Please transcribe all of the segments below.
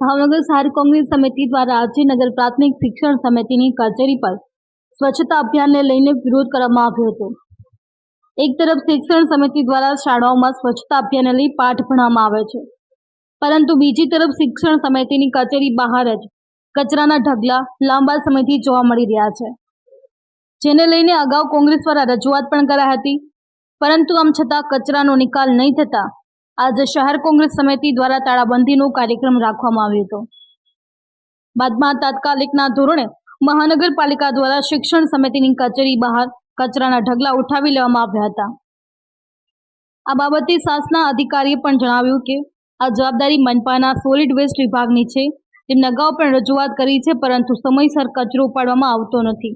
ભાવનગર શહેર કોંગ્રેસ સમિતિ દ્વારા આજે નગર પ્રાથમિક શિક્ષણ સમિતિની કચેરી પર સ્વચ્છતા અભિયાનને લઈને વિરોધ કરવામાં આવ્યો હતો. એક તરફ શિક્ષણ સમિતિ દ્વારા શાળાઓમાં સ્વચ્છતા અભિયાનને લઈ પાઠ ભણવામાં આવે છે. પરંતુ બીજી તરફ શિક્ષણ સમિતિની કચેરી બહાર જ કચરાના ઢગલા લાંબા સમયથી જોવા મળી રહ્યા છે. જેને લઈને અગાઉ કોંગ્રેસ દ્વારા રજૂઆત પણ કરાઈ હતી. પરંતુ આમ છતાં કચરાનો નિકાલ નહીં થતા આજે શહેર કોંગ્રેસ સમિતિ દ્વારા તાળાબંધીનો કાર્યક્રમ રાખવામાં આવ્યો હતો. બાદમાં તાત્કાલિકના ધોરણે મહાનગરપાલિકા દ્વારા શિક્ષણ સમિતિની કચેરી બહાર કચરાના ઢગલા ઉઠાવી લેવામાં આવ્યા હતા. આ બાબતે શાસના અધિકારીએ પણ જણાવ્યું કે આ જવાબદારી મનપાના સોલિડ વેસ્ટ વિભાગની છે. તેમને અગાઉ પણ રજૂઆત કરી છે, પરંતુ સમયસર કચરો ઉપાડવામાં આવતો નથી.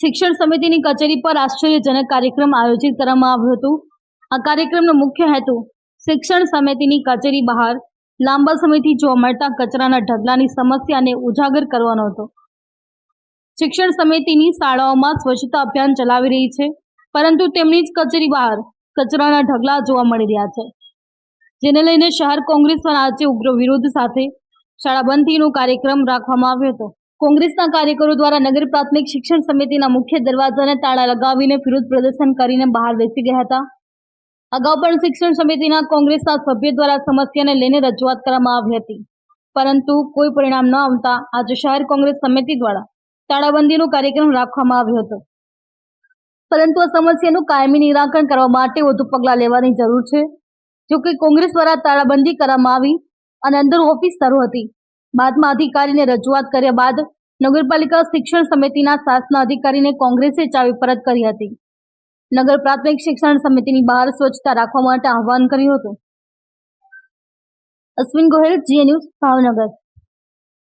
શિક્ષણ સમિતિની કચેરી પર આશ્ચર્યજનક કાર્યક્રમ આયોજિત કરવામાં આવ્યો હતો. આ કાર્યક્રમનો મુખ્ય હેતુ શિક્ષણ સમિતિની કચેરી બહાર લાંબા સમયથી જોવા મળતા કચરાના ઢગલાની સમસ્યાને ઉજાગર કરવાનો હતો. શિક્ષણ સમિતિની શાળાઓમાં સ્વચ્છતા અભિયાન ચલાવી રહી છે, પરંતુ તેમની જ કચેરી બહાર કચરાના ઢગલા જોવા મળી રહ્યા છે, જેને લઈને શહેર કોંગ્રેસ દ્વારા આજે ઉગ્ર વિરોધ સાથે શાળા બંધીનો કાર્યક્રમ રાખવામાં આવ્યો હતો. કોંગ્રેસના કાર્યકરો દ્વારા નગર પ્રાથમિક શિક્ષણ સમિતિના મુખ્ય દરવાજાને તાળા લગાવીને વિરોધ પ્રદર્શન કરીને બહાર બેસી ગયા હતા. અગાઉ પણ શિક્ષણ સમિતિના કોંગ્રેસના સભ્ય દ્વારા સમસ્યાને લઈને રજૂઆત કરવામાં આવી હતી. પરંતુ કોઈ પરિણામ ન આવતા આજે શહેર કોંગ્રેસ સમિતિ દ્વારા તાળાબંધીનો કાર્યક્રમ રાખવામાં આવ્યો હતો. પરંતુ આ સમસ્યાનું કાયમી નિરાકરણ કરવા માટે વધુ પગલાં લેવાની જરૂર છે. જો કે કોંગ્રેસ દ્વારા તાળાબંધી કરવામાં આવી અને અંદર ઓફિસ શરૂ હતી. બાદમાં અધિકારીને રજૂઆત કર્યા બાદ નગરપાલિકા શિક્ષણ સમિતિના શાસના અધિકારીને કોંગ્રેસે ચાવી પરત કરી હતી. નગર પ્રાથમિક શિક્ષણ સમિતિની બહાર સ્વચ્છતા રાખવા માટે આહવાન કર્યું હતું. અશ્વિન ગોહિલ જીએ ન્યૂઝ ભાવનગર.